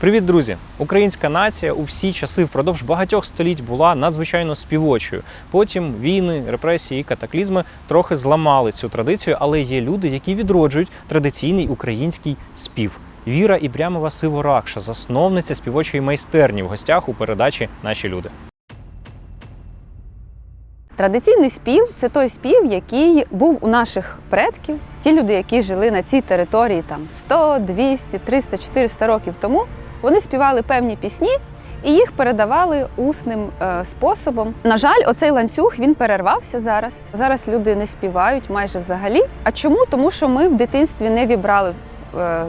Привіт, друзі! Українська нація у всі часи впродовж багатьох століть була надзвичайно співочою. Потім війни, репресії і катаклізми трохи зламали цю традицію, але є люди, які відроджують традиційний український спів. Віра Ібрямова Сиворакша, засновниця співочої майстерні в гостях у передачі Наші люди. Традиційний спів це той спів, який був у наших предків. Ті люди, які жили на цій території там 100, 200, 300, 400 років тому, вони співали певні пісні і їх передавали усним е, способом. На жаль, оцей ланцюг він перервався зараз. Зараз люди не співають майже взагалі. А чому? Тому що ми в дитинстві не вібрали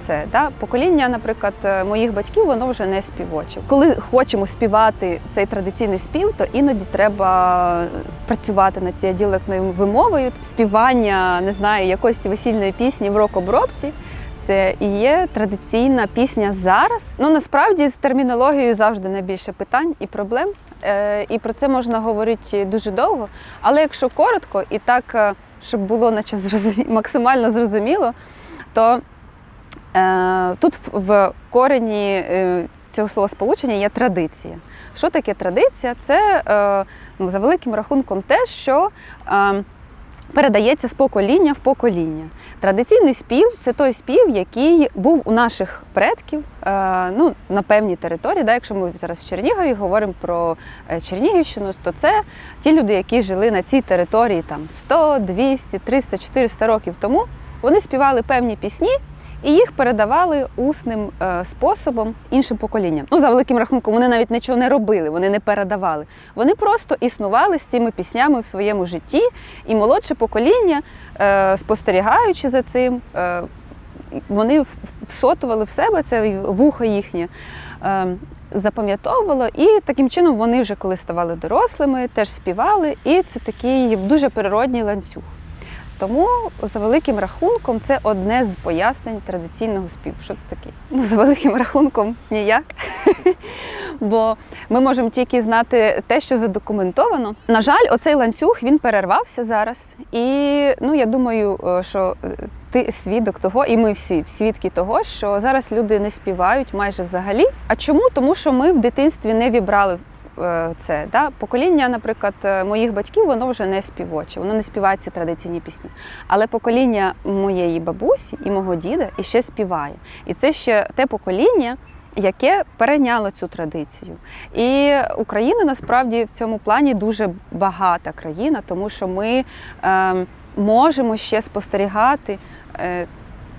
це. Да? Покоління, наприклад, е, моїх батьків, воно вже не співоче. Коли хочемо співати цей традиційний спів, то іноді треба працювати над цією діалектною вимовою. Співання, не знаю, якоїсь весільної пісні в рок-обробці. Це і є традиційна пісня зараз. Ну насправді з термінологією завжди найбільше питань і проблем. Е, і про це можна говорити дуже довго. Але якщо коротко і так, е, щоб було наче зрозумі- максимально зрозуміло, то е, тут в- корені е, цього словосполучення є традиція. Що таке традиція? Це е, ну, за великим рахунком те, що е, передається з покоління в покоління. Традиційний спів це той спів, який був у наших предків е, ну, на певній території. Да, якщо ми зараз в Чернігові говоримо про е, Чернігівщину, то це ті люди, які жили на цій території там 100, 200, 300, 400 років тому. Вони співали певні пісні. І їх передавали усним е, способом іншим поколінням. Ну, за великим рахунком, вони навіть нічого не робили, вони не передавали. Вони просто існували з цими піснями в своєму житті, і молодше покоління, е, спостерігаючи за цим, е, вони всотували в себе це вухо їхнє. Запам'ятовувало, і таким чином вони вже коли ставали дорослими, теж співали, і це такий дуже природній ланцюг. Тому за великим рахунком це одне з пояснень традиційного співу. Що це таке? Ну, за великим рахунком ніяк. Бо ми можемо тільки знати те, що задокументовано. На жаль, оцей ланцюг він перервався зараз. І ну я думаю, е, що е, ти свідок того, і ми всі свідки того, що зараз люди не співають майже взагалі. А чому? Тому що ми в дитинстві не вібрали це. Да? Покоління, наприклад, е, моїх батьків, воно вже не співоче, воно не співає ці традиційні пісні. Але покоління моєї бабусі і мого діда іще співає. І це ще те покоління. Яке перейняло цю традицію, і Україна насправді в цьому плані дуже багата країна, тому що ми е, можемо ще спостерігати е,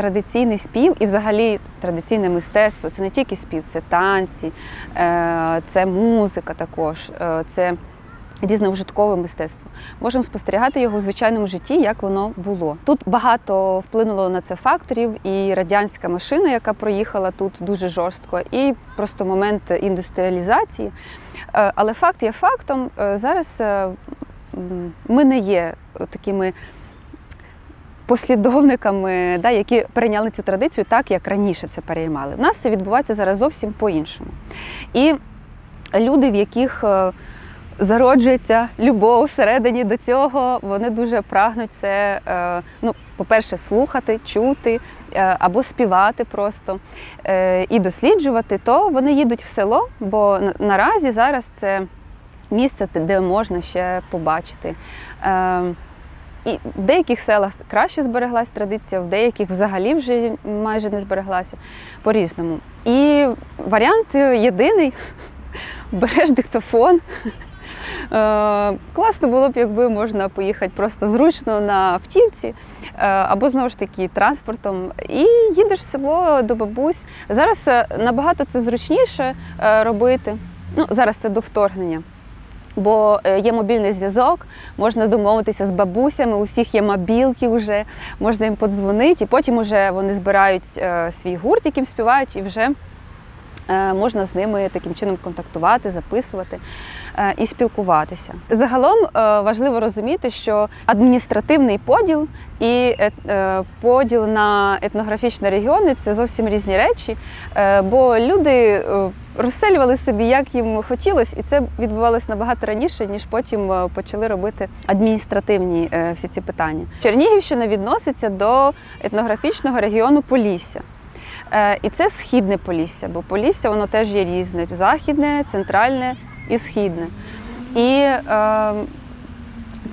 традиційний спів і взагалі традиційне мистецтво. Це не тільки спів, це танці, е, це музика також, е, це різновжиткове мистецтво. Можемо спостерігати його в звичайному житті, як воно було. Тут багато вплинуло на це факторів, і радянська машина, яка проїхала тут дуже жорстко, і просто момент індустріалізації. Е, Але факт є фактом. Зараз ми не є такими послідовниками, да, які перейняли цю традицію так, як раніше це переймали. У нас це відбувається зараз зовсім по-іншому. І люди, в яких е, зароджується любов всередині до цього, вони дуже прагнуть це, е, ну, по-перше, слухати, чути е, або співати просто і досліджувати, то вони їдуть в село, бо наразі зараз це місце, де можна ще побачити. І в деяких селах краще збереглась традиція, в деяких взагалі вже майже не збереглася по-різному. І варіант єдиний: береш диктофон. Е, Класно було б, якби можна поїхати просто зручно на автівці е, або знову ж таки транспортом, і їдеш в село до бабусь. Зараз е, набагато це зручніше робити. Ну, зараз це до вторгнення. Бо е, є мобільний зв'язок, можна домовитися з бабусями, у всіх є мобілки вже, можна їм подзвонити, і потім вже вони збирають е, свій гурт, яким співають, і вже Можна з ними таким чином контактувати, записувати е, і спілкуватися. Загалом е, важливо розуміти, що адміністративний поділ і е, е, поділ на етнографічні регіони це зовсім різні речі, е, бо люди е, розселювали собі, як їм хотілося, і це відбувалося набагато раніше, ніж потім е, почали робити адміністративні е, всі ці питання. Чернігівщина відноситься до етнографічного регіону Полісся. Е, І це східне Полісся, бо Полісся воно теж є різне: західне, центральне і східне. І е,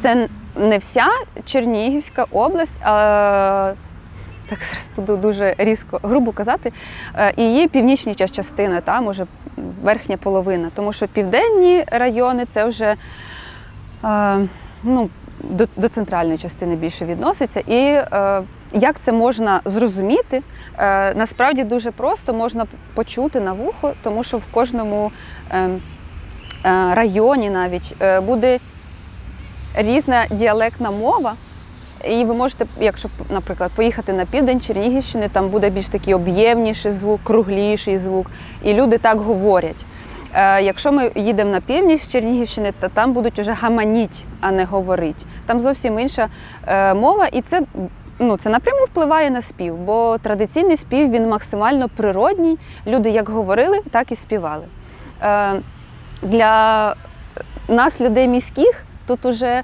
це не вся Чернігівська область, а так зараз буду дуже різко, грубо казати, е, її північні частина, там уже верхня половина. Тому що південні райони це вже е, ну, до, до центральної частини більше відноситься. І е, як це можна зрозуміти? Е, насправді дуже просто можна почути на вухо, тому що в кожному е, е, районі навіть е, буде різна діалектна мова. І ви можете, якщо, наприклад, поїхати на південь Чернігівщини, там буде більш такий об'ємніший звук, кругліший звук, і люди так говорять. Якщо ми їдемо на північ Чернігівщини, то там будуть уже гаманіть, а не говорить. Там зовсім інша мова, і це, ну, це напряму впливає на спів, бо традиційний спів він максимально природній. Люди як говорили, так і співали. Е, Для нас, людей міських, тут уже е,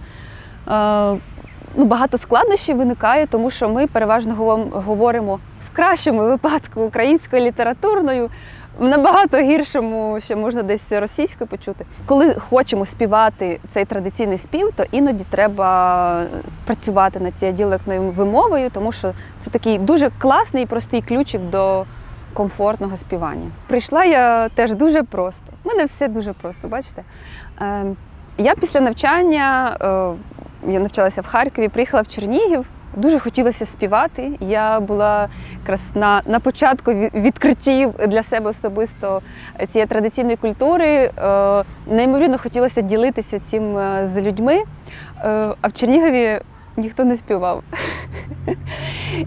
ну, багато складнощів виникає, тому що ми переважно говоримо кращому випадку українською літературною, в набагато гіршому, ще можна десь російською почути. Коли хочемо співати цей традиційний спів, то іноді треба працювати над цією діалектною вимовою, тому що це такий дуже класний і простий ключик до комфортного співання. Прийшла я теж дуже просто. У мене все дуже просто, бачите. Е, Я після навчання, е, я навчалася в Харкові, приїхала в Чернігів. Дуже хотілося співати. Я була якраз на, на початку відкриттів для себе особисто цієї традиційної культури. Е, Неймовірно хотілося ділитися цим е, з людьми. Е, А в Чернігові ніхто не співав.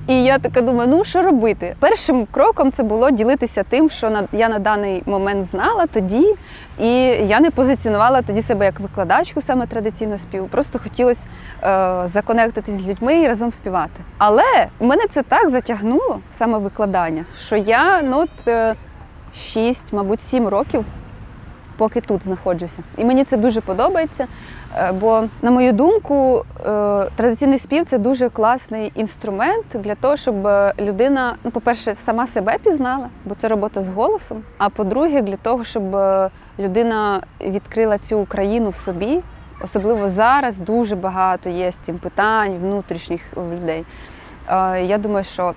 І я така думаю, ну що робити? Першим кроком це було ділитися тим, що я на даний момент знала тоді, і я не позиціонувала тоді себе як викладачку саме традиційного співу. Просто хотілося е, законектитись з людьми і разом співати. Але мене це так затягнуло, саме викладання, що я ну, от, е, 6, мабуть, 7 років. Поки тут знаходжуся. І мені це дуже подобається, е, бо, на мою думку, е, традиційний спів це дуже класний інструмент для того, щоб е, людина, ну, по-перше, сама себе пізнала, бо це робота з голосом. А по-друге, для того, щоб людина відкрила цю Україну в собі. Особливо зараз дуже багато є з цим питань внутрішніх людей. Я думаю, що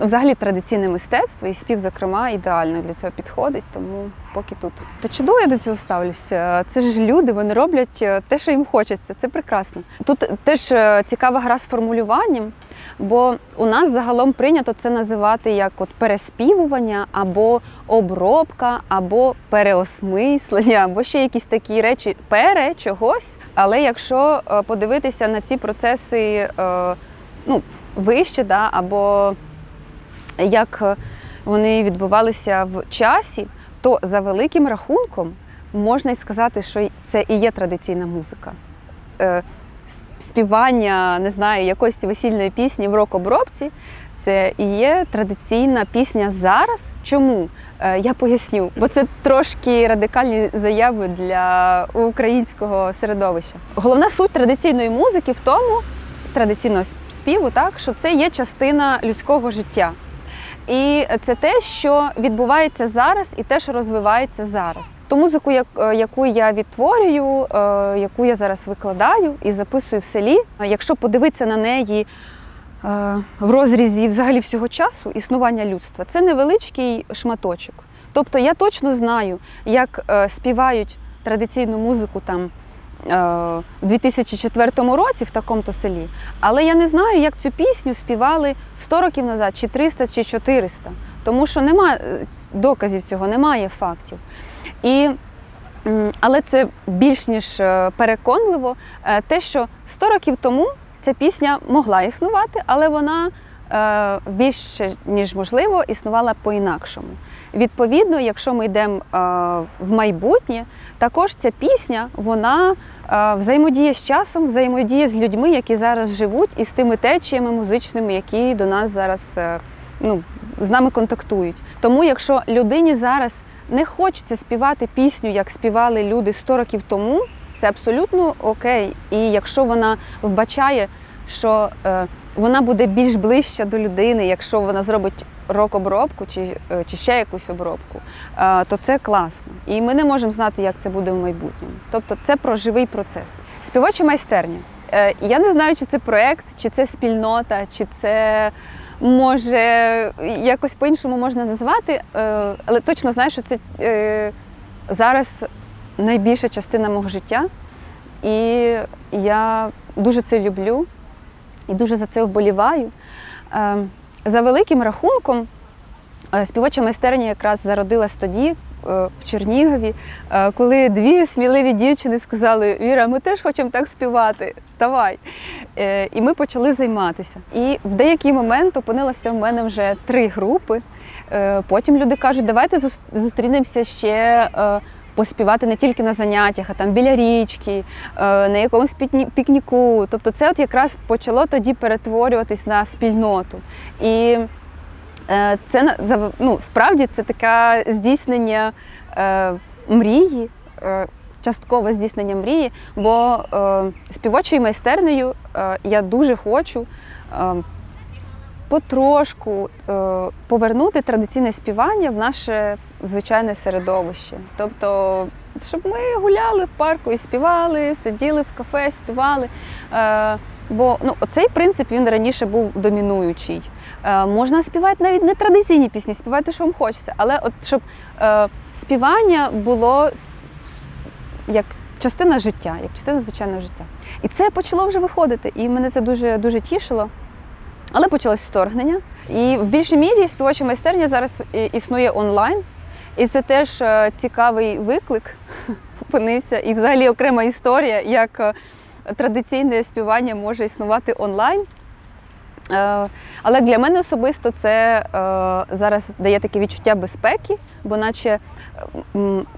взагалі традиційне мистецтво і спів, зокрема, ідеально для цього підходить, тому поки тут. То чудово я до цього ставлюся. Це ж люди, вони роблять е, те, що їм хочеться. Це прекрасно. Тут теж е, цікава гра з формулюванням, бо у нас загалом прийнято це називати як от переспівування або обробка, або переосмислення, або ще якісь такі речі пере чогось. Але якщо е, подивитися на ці процеси ну, вище, да, або як е, вони відбувалися в часі, то за великим рахунком можна й сказати, що це і є традиційна музика. Е, Співання, не знаю, якоїсь весільної пісні в рок-обробці це і є традиційна пісня зараз. Чому? Е, Я поясню, бо це трошки радикальні заяви для українського середовища. Головна суть традиційної музики в тому, традиційного співу, так, що це є частина людського життя. І це те, що відбувається зараз, і те, що розвивається зараз. Ту музику, е, яку я відтворюю, е, яку я зараз викладаю і записую в селі. е, Якщо подивитися на неї в розрізі взагалі всього часу існування людства, це невеличкий шматочок. Тобто я точно знаю, як співають традиційну музику там. Е, У 2004 році в такому-то селі, але я не знаю, як цю пісню співали 100 років назад, чи 300, чи 400, тому що немає е, доказів цього, немає фактів. І, але це більш ніж е, переконливо, те, що 100 років тому ця пісня могла існувати, але вона більше ніж можливо існувала по-інакшому. Відповідно, якщо ми йдемо е, в майбутнє, також ця пісня вона е, взаємодіє з часом, взаємодіє з людьми, які зараз живуть, і з тими течіями музичними, які до нас зараз е, ну, з нами контактують. Тому, якщо людині зараз не хочеться співати пісню, як співали люди 100 років тому, це абсолютно окей. І якщо вона вбачає, що вона буде більш ближча до людини, якщо вона зробить рок-обробку чи, е, чи ще якусь обробку, е, то це класно. І ми не можемо знати, як це буде в майбутньому. Тобто це про живий процес. Співоча майстерня. Е, Я не знаю, чи це проект, чи це спільнота, чи це може якось по-іншому можна назвати, але точно знаю, що це зараз найбільша частина мого життя. І я дуже це люблю і дуже за це вболіваю. За великим рахунком, е, співоча майстерня якраз зародилась тоді, е, в Чернігові, е, коли дві сміливі дівчини сказали: Віра, ми теж хочемо так співати. Давай. І ми почали займатися. І в деякий момент опинилося в мене вже три групи. Потім люди кажуть, давайте зустрінемося ще. Поспівати не тільки на заняттях, а там біля річки, е, на якомусь пікні- пікніку. Тобто це от якраз почало тоді перетворюватись на спільноту. І е, це ну, справді це таке здійснення е, мрії, часткове здійснення мрії, бо співочою майстернею я дуже хочу потрошку повернути традиційне співання в наше звичайне середовище. Тобто, щоб ми гуляли в парку і співали, сиділи в кафе, співали. Е, Бо ну, оцей принцип він раніше був домінуючий. Е, можна співати навіть не традиційні пісні, співати, що вам хочеться, але от щоб е, співання було як частина життя, як частина звичайного життя. І це почало вже виходити, і мене це дуже дуже тішило. Але почалось вторгнення. І в більшій мірі співоча майстерня зараз існує онлайн. І це теж е, цікавий виклик опинився. І взагалі окрема історія, як е, традиційне співання може існувати онлайн. Е, Але для мене особисто це зараз дає таке відчуття безпеки, бо наче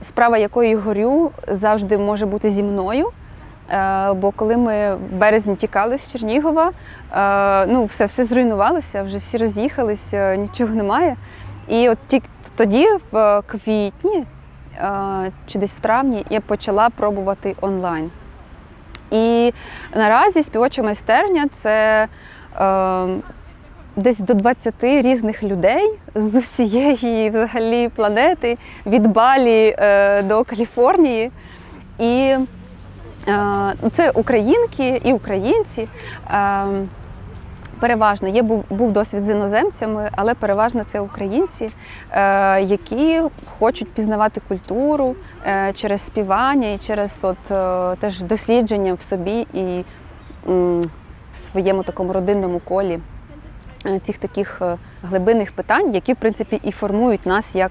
справа якої горю завжди може бути зі мною. Бо коли ми в березні тікали з Чернігова, ну все, все зруйнувалося, вже всі роз'їхались, е, нічого немає. І от тільки тоді, в квітні е, чи десь в травні, я почала пробувати онлайн. І наразі співоча майстерня це е, десь до 20 різних людей з усієї взагалі планети, від Балі е, до Каліфорнії. І е, це українки і українці. Е, Переважно є був, був досвід з іноземцями, але переважно це українці, е, які хочуть пізнавати культуру е, через співання і через от, е, теж дослідження в собі і м, в своєму такому родинному колі е, цих таких е, глибинних питань, які в принципі і формують нас як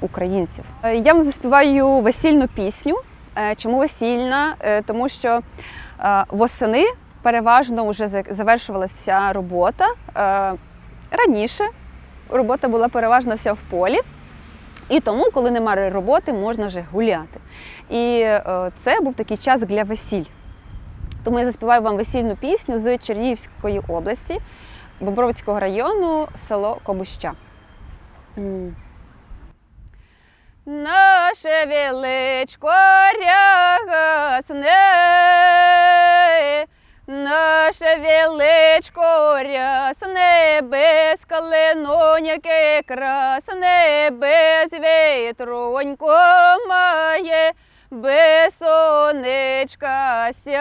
українців. Е, Я вам заспіваю весільну пісню. Е, Чому весільна? Е, Тому що восени переважно вже завершувалася робота. Е, Раніше робота була переважно вся в полі. І тому, коли немає роботи, можна вже гуляти. І е, це був такий час для весіль. Тому я заспіваю вам весільну пісню з Чернігівської області, Бобровицького району, село Кобуща. Наше величко рясне, наше величко рясне, без калиноняки красне, без вітронько має, без сонечка сяй.